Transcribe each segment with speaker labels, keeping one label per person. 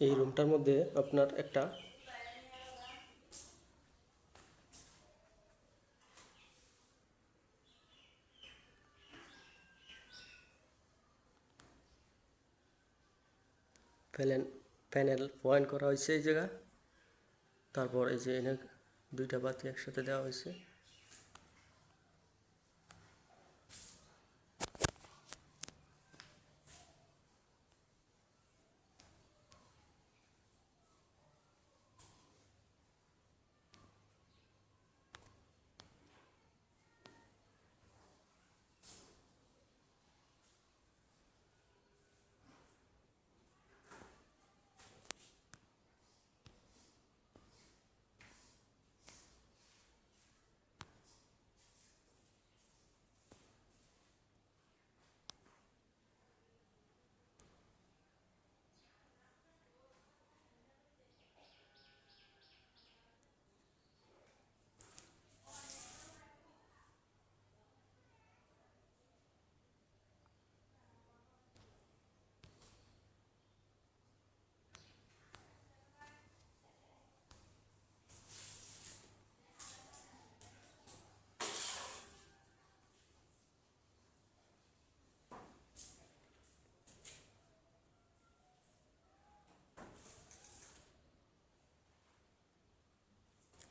Speaker 1: এই রুমটার মধ্যে আপনার একটা প্যানেল প্যানেল পয়েন্ট করা হয়েছে এই জায়গা তারপর এই যে এনে দুইটা বাতি একসাথে দেওয়া হয়েছে।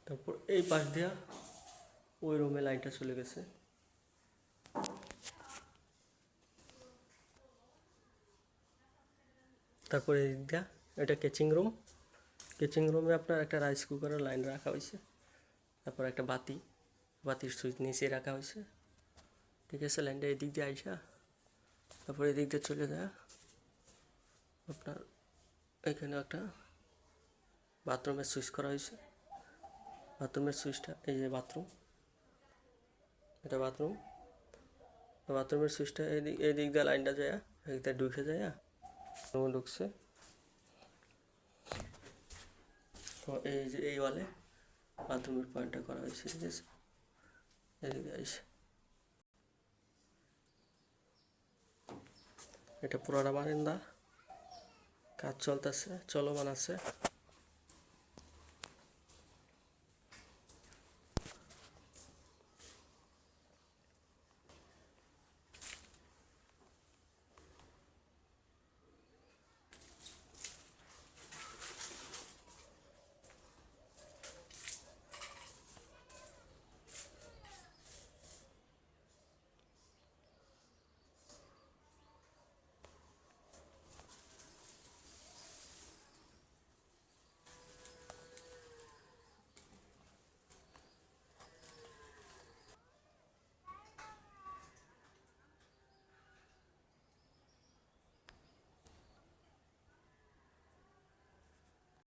Speaker 1: তারপর এই পাশ দিয়া ওই রুমে লাইনটা চলে গেছে। তারপরে এই দিয়া এটা কেচিং রুম কেচিং রুমে আপনার একটা রাইস কুকারের লাইন রাখা হয়েছে। তারপর একটা বাতি, বাতির সুইচ নিচে রাখা হয়েছে। ঠিক আছে লাইনটা এদিক দিয়ে আইসা, তারপর এদিক দিয়ে চলে যায়। আপনার এখানে একটা বাথরুমের সুইচ করা হয়েছে। বাথরুমের সুইচটা, এই যে বাথরুম, এটা বাথরুম, বাথরুমের সুইচটা এদিক এদিক দিয়ে লাইনটা যায়, এদিক দিয়ে ঢুকে যায় রুমে ঢুকছে। তো এই যে এই ওয়ালে বাথরুমের পয়েন্টটা করা হয়েছে, ঠিক আছে? এদিকে আইসে। এটা পুরোটা বারান্দা। কাজ চলতেছে, চলমান আছে।